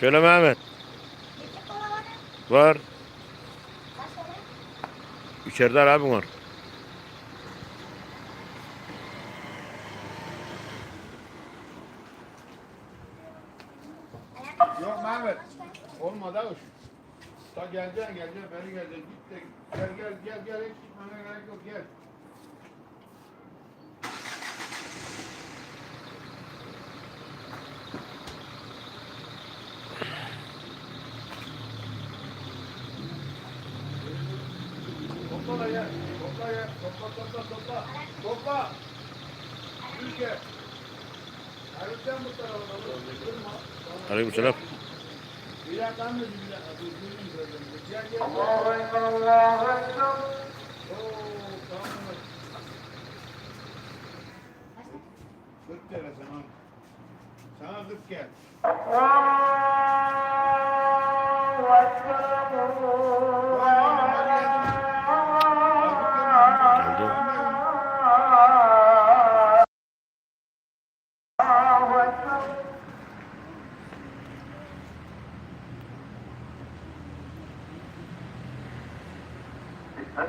Söyle Mehmet. Var. İçeride abim var. Yok Mehmet. Olmadı abi. Ta geleceksin geleceksin beni geleceksin. Git de gel gel gel gel hiç gitmene gerek yok gel. Topla da gel. Topla gel. Topla topla topla. Topla. Ülke. Ayrıca bu tarafa doğru. Dakika. Dur, durayım böyle. Gel gel. Allahu Ekber, Allahu Ekber. Oo, tamam. 40 kere sana. Sana 40 kere. Allahu Ekber, Şşt,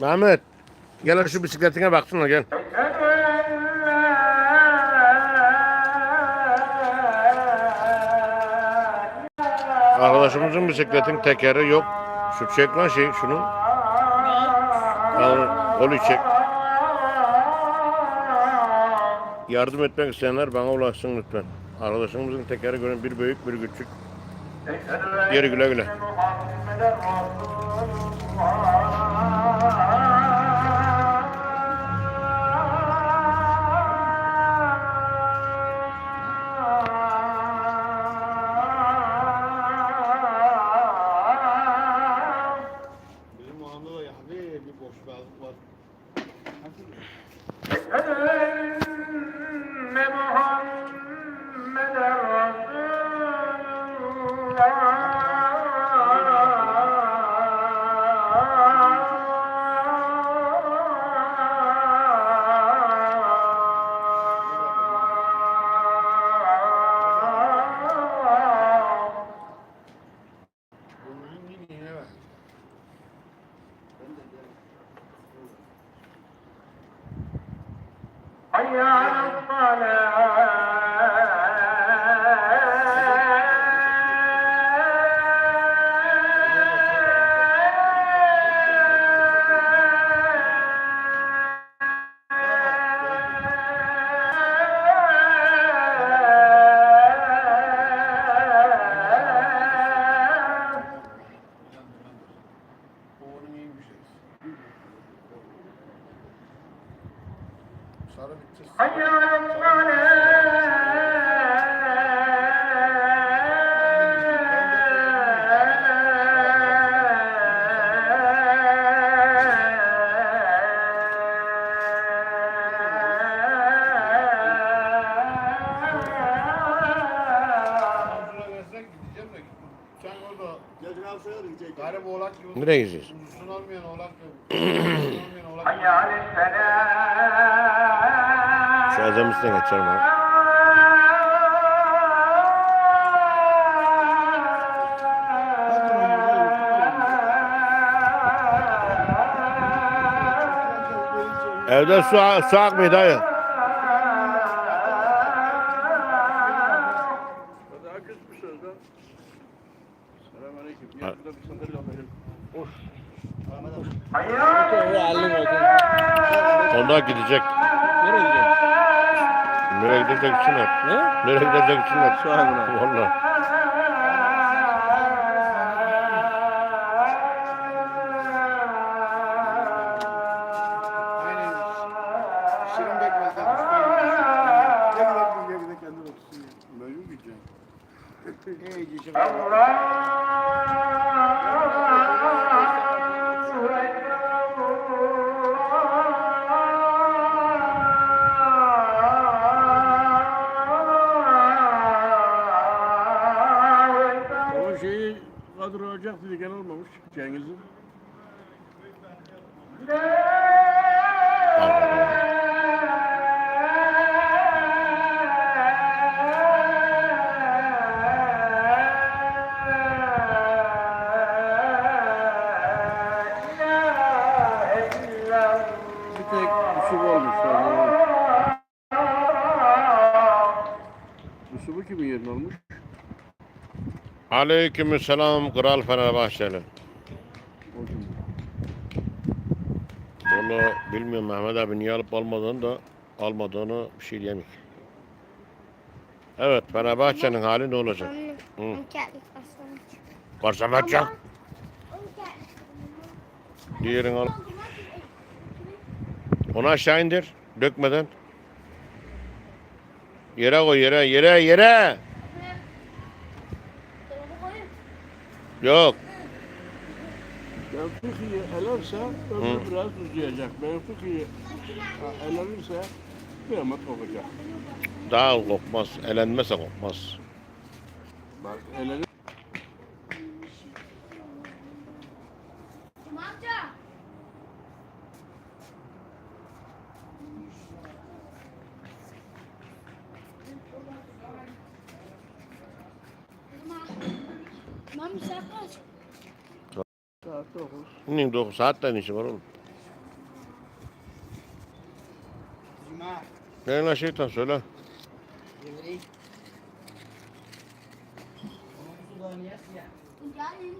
Mehmet. Gel şu bisikletine baksana gel. Arkadaşımızın bisikletin tekeri yok. Şu çek lan şey şunu. Al, kolu çek. Yardım etmek isteyenler bana ulaşsın lütfen. Arkadaşımızın tekeri görün bir büyük bir küçük. Geri güle güle. أن محمدا رسول الله حي على الصلاة Sarı biteceğiz. حي Sen orada Gelecek abi şöyle gidecek. garip oğlak gibi. Nereye gideceğiz? Uzun olmayan oğlak gibi. Uzun olmayan. Şu adam üstüne kaçarım abi. Evde su, su akmıyor dayı. Onda gidecek. Nereye gidiyorsun? Nereye gidecek için hep. Ne? Nereye gidecek için hep. Şu an buna. Valla. Mecbur gideceğim. İyi gideceğim. Cengiz'in. Bir tek Yusuf olmuş. Kimin yerine olmuş? Aleykümselam Kral Fenerbahçeli. O kim? Valla bilmiyorum Mehmet abi niye alıp almadığını da almadığını bir şey diyemeyik. Evet Fenerbahçe'nin hali ne olacak? Hı. Bakacak. Diğerini al. Onu aşağı indir. Dökmeden. Yere koy yere yere yere. Yok. Benfica'yı elerse ömrü biraz uzayacak. Benfica'yı elenirse kıyamet kopacak. Daha kokmaz. Elenmezse kokmaz. Bak elenir. Mami sen kaç? 9. Bunun 9 saatten işi var oğlum. Cuma. Lan şeytan söyle. Ya. Yani